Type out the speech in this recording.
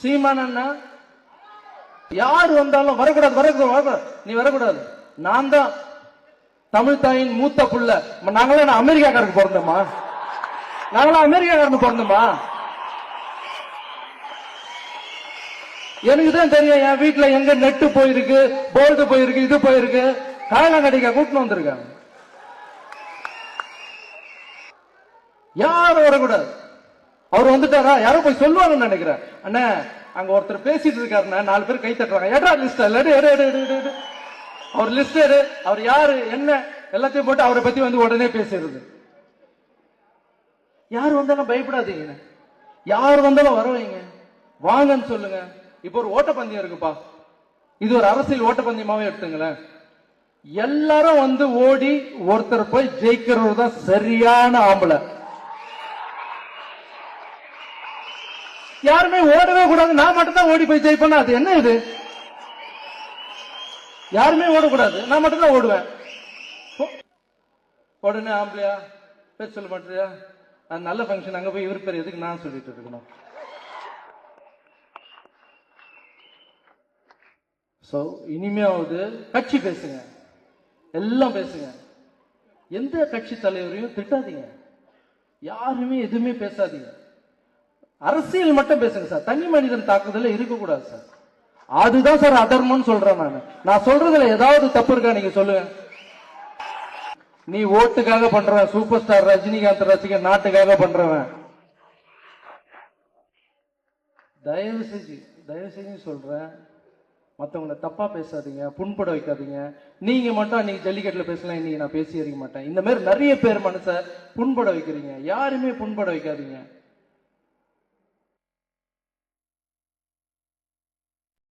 சீமான் அண்ணா யார் வந்தாலும் வரக்கூடாது வரக்கூடாது வரக்கூடாது. நீ வரக்கூடாது. நான் தான் தமிழ் தாயின் மூத்த புள்ள. நாங்களாம் அமெரிக்கா அமெரிக்காக்காரருக்கு பிறந்தோமா? நாங்களாம் அமெரிக்காக்காரனுக்கு பிறந்தோமா? எனக்கு தான் தெரியும் என் வீட்டுல எங்க நெட்டு போயிருக்கு போல்டு போயிருக்கு இது போயிருக்கு. காயலாம் கடிக்க கூட்டின்னு வந்திருக்காங்க. யாரும் வரக்கூடாது. அவர் வந்துட்டாரா? யாரோ போய் சொல்லுவாங்கன்னு நினைக்கிறேன். அண்ணே அங்க ஒருத்தர் பேசிட்டு இருக்காருண்ணே. நாலு பேர் கை தட்டுறாங்க. எடா லிஸ்ட் எல்லாரும் எடு எடு எடு, எடு எடு. அவர் லிஸ்ட் எடு. அவர் யாரு? என்ன? எல்லாத்தையும் போட்டு அவரை பத்தி வந்து உடனே பேசுறது யார் வந்தாலும் பயப்படாதீங்க யார் வந்தாலும் வர வைங்க. வாங்கன்னு சொல்லுங்க. இப்போ ஒரு ஓட்டப்பந்தயம் இருக்குப்பா. இது ஒரு அரசியல் ஓட்டப்பந்தயமாவே எடுத்துங்களேன். எல்லாரும் வந்து ஓடி ஒருத்தர் போய் ஜெயிக்கிறவர் தான் சரியான ஆம்பளை. யாருமே ஓடவே கூடாது. நான் மட்டும் தான் ஓடி போய் ஜெயிப்பேன்? அது என்ன இது? யாருமே ஓடக்கூடாது. நான் மட்டும் தான் ஓடுவேன் உடனே ஆம்பளையா பேச சொல்ல மாட்டியா? அது நல்ல ஃபங்க்ஷன் அங்க போய் இவர் பேர் எதுக்கு நான் சொல்லிட்டு இருக்கணும்? சோ இனிமையாவது கட்சி பேசுங்க. எல்லாம் பேசுங்க. எந்த கட்சி தலைவரையும் திட்டாதீங்க. யாருமே எதுவுமே பேசாதீங்க. அரசியல் மட்டும் பேசுங்க சார். தனி மனிதன் தாக்குதல இருக்கக்கூடாது சார். அதுதான் சார் அதர்மம்னு சொல்றேன் நான். நான் சொல்றதுல ஏதாவது தப்பு இருக்கா நீங்க சொல்லுங்க. நீ ஓட்டுக்காக பண்றவன் சூப்பர் ஸ்டார் ரஜினிகாந்த் ரசிகன் நாட்டுக்காக பண்றவன். தயவு செஞ்சு தயவு செஞ்சு சொல்றேன். மத்தவங்கள தப்பா பேசாதீங்க புண்பட வைக்காதீங்க. நீங்க மட்டும் அன்னைக்கு ஜல்லிக்கட்டில் பேசலாம் இன்னைக்கு நான் பேசி அறிக்க மாட்டேன். இந்த மாதிரி நிறைய பேர் மனசை புண்பட வைக்கிறீங்க. யாருமே புண்பட வைக்காதீங்க.